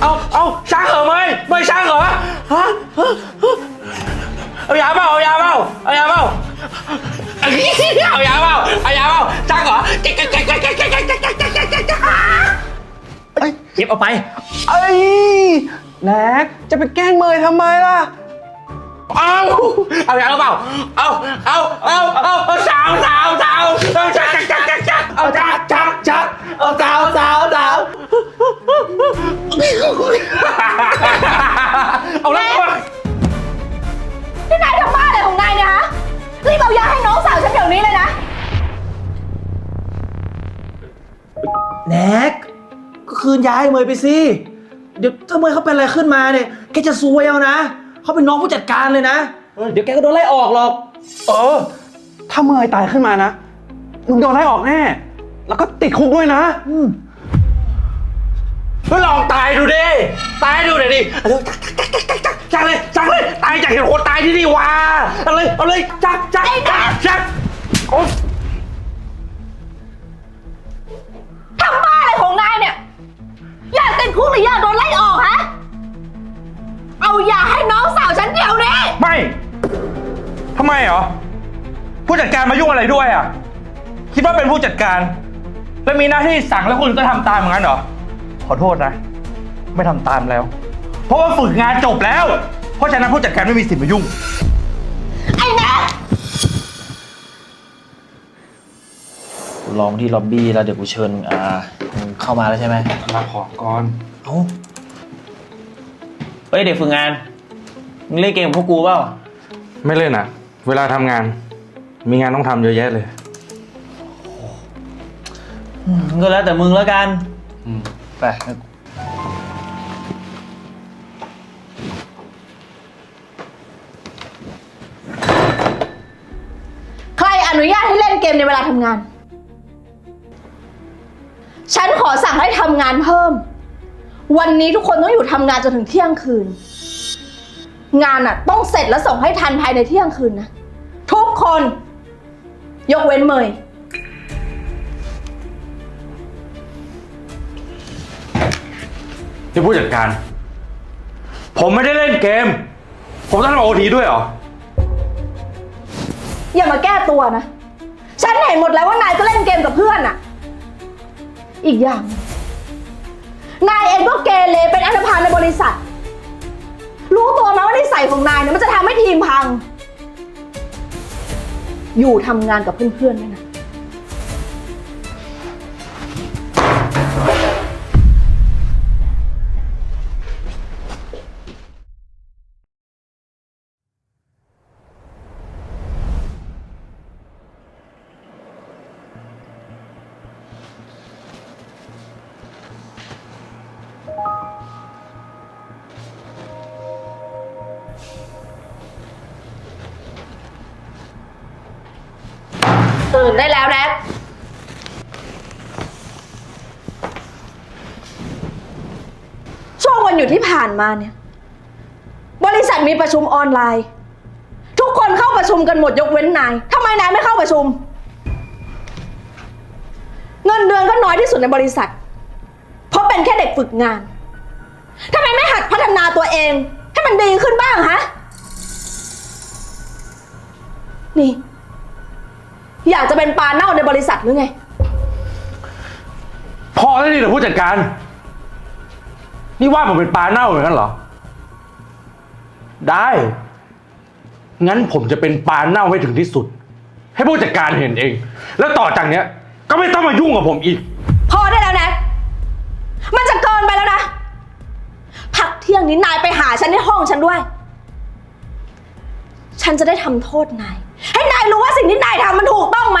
เอาเอาช้างเหรอเมยเมยช้างเหรอฮะฮะฮะเอายาเปล่าเอายาเปล่าเอายาเปล่าเอายาเปล่าเอายาเปล่าช้างเหรอเจ๊กเจ๊กเจ๊กเจ๊กเจ๊กเจ๊กเจ๊กเจ๊กเจ๊กเจ๊กเจ๊กเจ๊กเจ๊กเก็บเอาไปเอ้ยแน็กจะไปแกล้งเมยทำไมล่ะเอาเอายาเปล่าเอาเอาเอาเอาเอาสาวสาว ก็คืนย้ายเมยไปสิ เดี๋ยวถ้าเมยเขาเป็นอะไรขึ้นมาเนี่ย แกจะซวยเอานะ เขาเป็นน้องผู้จัดการเลยนะ เดี๋ยวแกก็โดนไล่ออกหรอก เออ ถ้าเมยตายขึ้นมานะ มึงโดนไล่ออกแน่ แล้วก็ติดคุกด้วยนะอืมก็ลองตายดูดิ ตายดูหน่อยดิเอาเลยจักจักจักจักจักเลยจักเลย ตายจากเห็นคนตายที่นี่ว่าเอาเลยเอาเลยจักจักจักจักโอ๊ย เหรอ ผู้จัดการมายุ่งอะไรด้วยอะ คิดว่าเป็นผู้จัดการ แล้วมีหน้าที่สั่งแล้วคุณก็ทำตามอย่างนั้นเหรอ ขอโทษนะ ไม่ทำตามแล้ว เพราะว่าฝึกงานจบแล้ว เพราะฉะนั้นผู้จัดการไม่มีสิทธิ์มายุ่ง ไอ้แน็กกูลองที่ล็อบบี้แล้วเดี๋ยวกูเชิญอ่ามึงเข้ามาแล้วใช่ไหมรับของก่อน เอ้าเฮ้ยเด็กฝึกงานมึงเล่นเกมกับพวกกูเปล่า ไม่เล่นอะ เวลาทำงาน มีงานต้องทำเยอะแยะเลย ก็แล้วแต่มึงแล้วกันอืมไปใครอนุญาตให้เล่นเกมในเวลาทำงาน ฉันขอสั่งให้ทำงานเพิ่ม วันนี้ทุกคนต้องอยู่ทำงานจนถึงเที่ยงคืน งานอะต้องเสร็จแล้วส่งให้ทันภายในเที่ยงคืนนะ ทุกคน ยกเว้นเมย ที่ผู้จัดการ ผมไม่ได้เล่นเกม ผมต้องทำโอทีด้วยเหรอ อย่ามาแก้ตัวนะ ฉันเห็นหมดแล้วว่านายก็เล่นเกมกับเพื่อนอะอีกอย่าง นายเองก็เกเรเป็นอันธพาลในบริษัทรู้ ของนายเนี่ยมันจะทำให้ทีมพัง อยู่ทำงานกับเพื่อนๆด้วยนะ ตื่นได้แล้วแน็กช่วงวันหยุดที่ผ่านมาเนี่ย บริษัทมีประชุมออนไลน์ ทุกคนเข้าประชุมกันหมดยกเว้นนายทำไมนายไม่เข้าประชุม เงินเดือนก็น้อยที่สุดในบริษัท เพราะเป็นแค่เด็กฝึกงานทำไมไม่หัดพัฒนาตัวเอง ให้มันดีขึ้นบ้างฮะนี่ อยากจะเป็นปลาเน่าในบริษัทหรือไง พอแล้วดิเหรอผู้จัดการ นี่ว่าผมเป็นปลาเน่าเหมือนกันเหรอ ได้ งั้นผมจะเป็นปลาเน่าให้ถึงที่สุด ให้ผู้จัดการเห็นเอง แล้วต่อจากเนี้ย ก็ไม่ต้องมายุ่งกับผมอีก พอได้แล้วแน็กมันจะเกินไปแล้วนะ พักเที่ยงนี้นายไปหาฉันที่ห้องฉันด้วย ฉันจะได้ทำโทษนาย ให้นาย รู้ว่าสิ่งที่นายทำมันถูกต้องไหม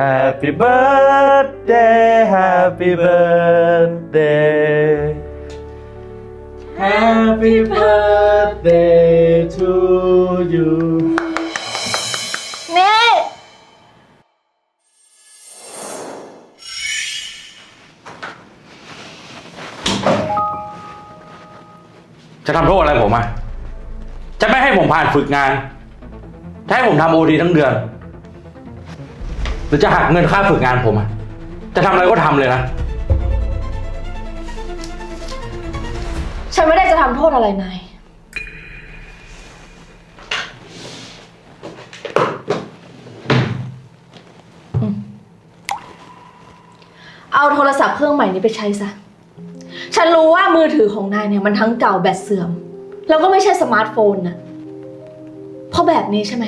Happy birthday Happy birthday Happy birthday to you นี่ จะทำโทษอะไรผมอะ จะไม่ให้ผมผ่านฝึกงานจะให้ผมทำโอทีทั้งเดือน หรือจะหักเงินค่าฝึกงานผมอะจะทำอะไรก็ทำเลยนะ ฉันไม่ได้จะทำโทษอะไรนาย เอาโทรศัพท์เครื่องใหม่นี้ไปใช้ซะ ฉันรู้ว่ามือถือของนายเนี่ยมันทั้งเก่าแบตเสื่อม แล้วก็ไม่ใช่สมาร์ทโฟนนะ เพราะแบบนี้ใช่ไหม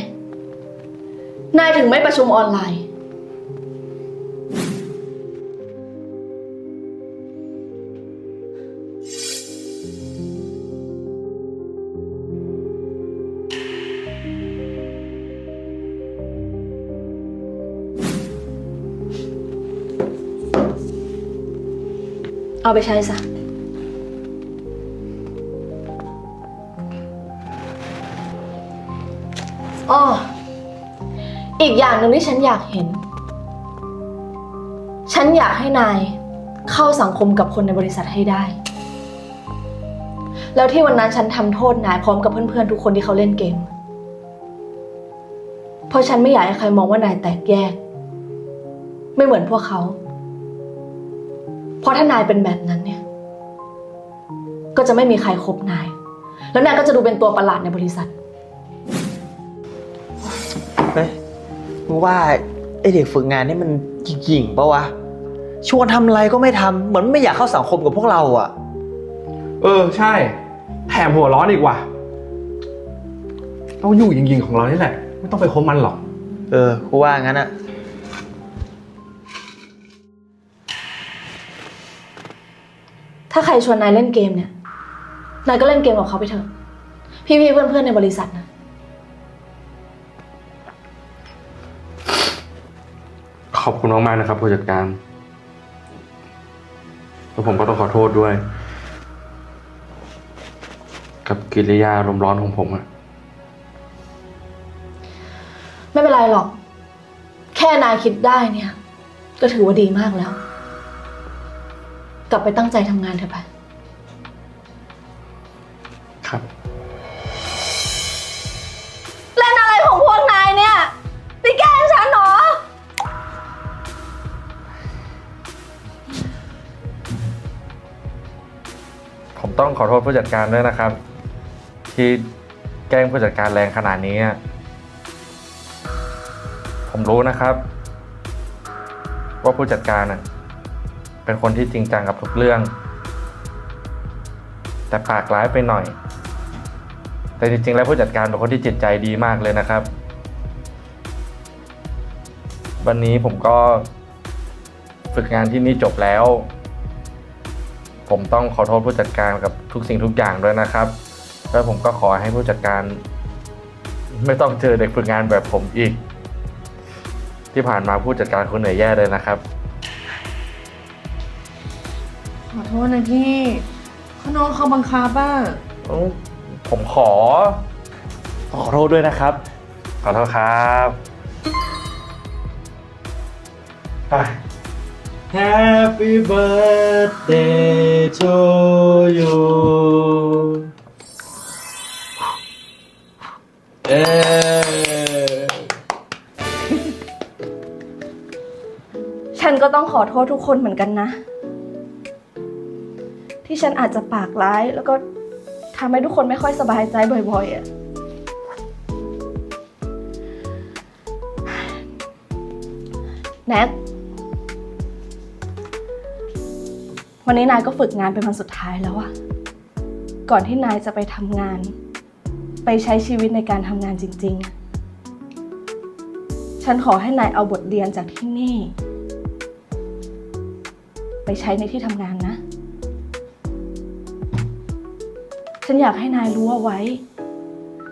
นายถึงไม่ประชุมออนไลน์ เอาไปใช้ซะ อ้อ อีกอย่างหนึ่งที่ฉันอยากเห็น ฉันอยากให้นายเข้าสังคมกับคนในบริษัทให้ได้ แล้วที่วันนั้นฉันทำโทษนายพร้อมกับเพื่อนๆทุกคนที่เขาเล่นเกม เพราะฉันไม่อยากให้ใครมองว่านายแตกแยก ไม่เหมือนพวกเขา เพราะถ้านายเป็นแบบนั้นเนี่ย ก็จะไม่มีใครคบนาย แล้วนายก็จะดูเป็นตัวประหลาดในบริษัท เฮ้ยมึงว่าไอเด็กฝึกงานนี่มันหยิ่งๆปะวะ ชวนทำอะไรก็ไม่ทำเหมือนไม่อยากเข้าสังคมกับพวกเราอะเออใช่ แถมหัวร้อนอีกว่ะต้องอยู่ยิงๆของเรานี่แหละ ไม่ต้องไปคบมันหรอก เออกูว่างั้นอะ ถ้าใครชวนนายเล่นเกมเนี่ย นายก็เล่นเกมกับเขาไปเถอะ พี่ๆเพื่อนๆในบริษัทนะ ขอบคุณมากๆนะครับผู้จัดการ แล้วผมก็ต้องขอโทษด้วย กับกิริยาอารมณ์ร้อนของผมอะไม่เป็นไรหรอก แค่นายคิดได้เนี่ย ก็ถือว่าดีมากแล้ว กลับไปตั้งใจทำงานเถอะไป ครับ เล่นอะไรของพวกนายเนี่ยนี่แกล้งฉันเหรอ ผมต้องขอโทษผู้จัดการด้วยนะครับ ที่แกล้งผู้จัดการแรงขนาดนี้อะผมรู้นะครับ ว่าผู้จัดการน่ะ เป็นคนที่จริงจังกับทุกเรื่อง แต่ปากร้ายไปหน่อย แต่จริงๆ แล้วผู้จัดการเป็นคนที่จิตใจดีมากเลยนะครับ วันนี้ผมก็ฝึกงานที่นี่จบแล้ว ผมต้องขอโทษผู้จัดการกับทุกสิ่งทุกอย่างด้วยนะครับ แล้วผมก็ขอให้ผู้จัดการ ไม่ต้องเจอเด็กฝึกงานแบบผมอีก ที่ผ่านมาผู้จัดการคนเหนื่อยแย่เลยนะครับ ขอโทษนะพี่เขาน้องเขาบังคับอะผมขอ ขอโทษด้วยนะครับ ขอโทษครับไป Happy birthday to you เอ้ฉันก็ต้องขอโทษทุกคนเหมือนกันนะ ที่ฉันอาจจะปากร้าย แล้วก็ทำให้ทุกคนไม่ค่อยสบายใจบ่อยๆอะแนทวันนี้นายก็ฝึกงานเป็นวันสุดท้ายแล้วอะก่อนที่นายจะไปทำงาน ไปใช้ชีวิตในการทำงานจริง ๆ ฉันขอให้นายเอาบทเรียนจากที่นี่ ไปใช้ในที่ทำงานนะ ฉันอยากให้นายรู้เอาไว้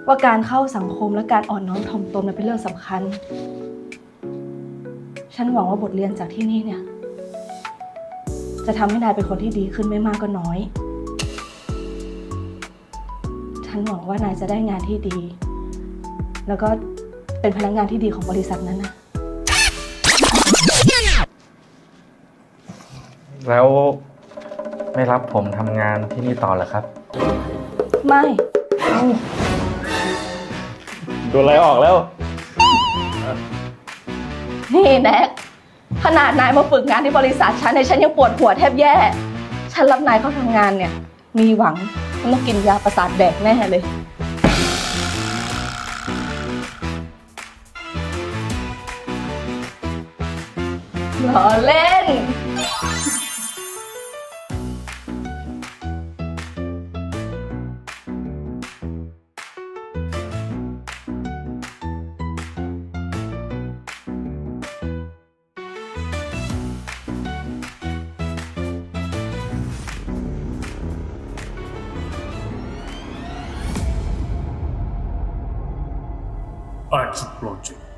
ว่าการเข้าสังคมและการอ่อนน้อมถ่อมตนเป็นเรื่องสำคัญ ฉันหวังว่าบทเรียนจากที่นี่เนี่ย จะทำให้นายเป็นคนที่ดีขึ้นไม่มากก็น้อย ฉันหวังว่านายจะได้งานที่ดี แล้วก็เป็นพนักงานที่ดีของบริษัทนั้นนะ แล้วไม่รับผมทำงานที่นี่ต่อเหรอครับ ไม่โดนไล่ออกแล้ว นี่แน็กขนาดนายมาฝึกงานที่บริษัทฉันในยฉันยังปวดหัวแทบแย่ ฉันรับนายเข้าทำงานเนี่ย มีหวังฉันต้องกินยาประสาทแดกแน่เลย ล้อเล่น archipelago